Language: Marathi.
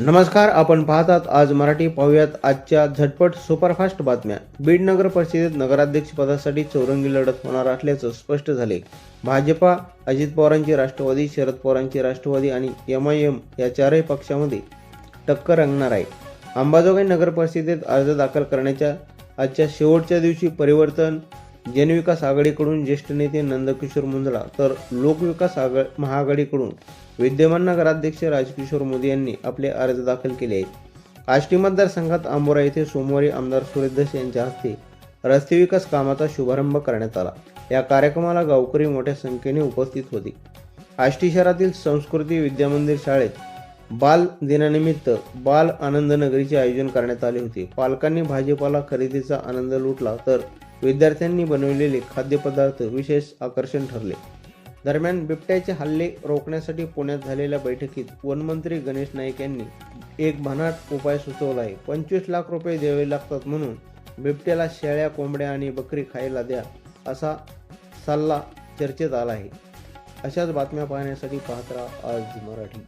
नमस्कार आपण पाहतात आज मराठी पाहूयात आजच्या झटपट सुपरफास्ट बातम्या. बीड नगर परिषदेत नगराध्यक्ष पदासाठी चौरंगी लढत होणार असल्याचं स्पष्ट झाले. भाजपा अजित पवारांची राष्ट्रवादी शरद पवारांची राष्ट्रवादी आणि एम आय एम या चारही पक्षामध्ये टक्कर रंगणार आहे. अंबाजोगाई नगर परिषदेत अर्ज दाखल करण्याच्या आजच्या शेवटच्या दिवशी परिवर्तन जनविकास आघाडीकडून ज्येष्ठ नेते नंदकिशोर मुंजला तर लोकविकास आघा महाआघाडीकडून विद्यमान नगराध्यक्ष राजकिशोर मोदी यांनी आपले अर्ज दाखल केले आहेत. आष्टी मतदारसंघात आंबोरा येथे सोमवारी आमदार सुरेश यांच्या हस्ते रस्ते विकास कामाचा शुभारंभ करण्यात आला. या कार्यक्रमाला गावकरी मोठ्या संख्येने उपस्थित होते. आष्टी शहरातील संस्कृती विद्यामंदिर शाळेत बाल दिनानिमित्त बाल आनंद नगरीचे आयोजन करण्यात आले होते. पालकांनी भाजीपाला खरेदीचा आनंद लुटला तर विद्यार्थ्यांनी बनविलेले खाद्यपदार्थ विशेष आकर्षण ठरले. दरम्यान बिबट्याचे हल्ले रोखण्यासाठी पुण्यात झालेल्या बैठकीत वनमंत्री गणेश नाईक यांनी एक भन्नाट उपाय सुचवला आहे पंचवीस लाख रुपये द्यावे लागतात म्हणून बिबट्याला शेळ्या कोंबड्या आणि बकरी खायला द्या असा सल्ला चर्चेत आला आहे अशाच बातम्या पाहण्यासाठी पाहत राहा आज मराठी.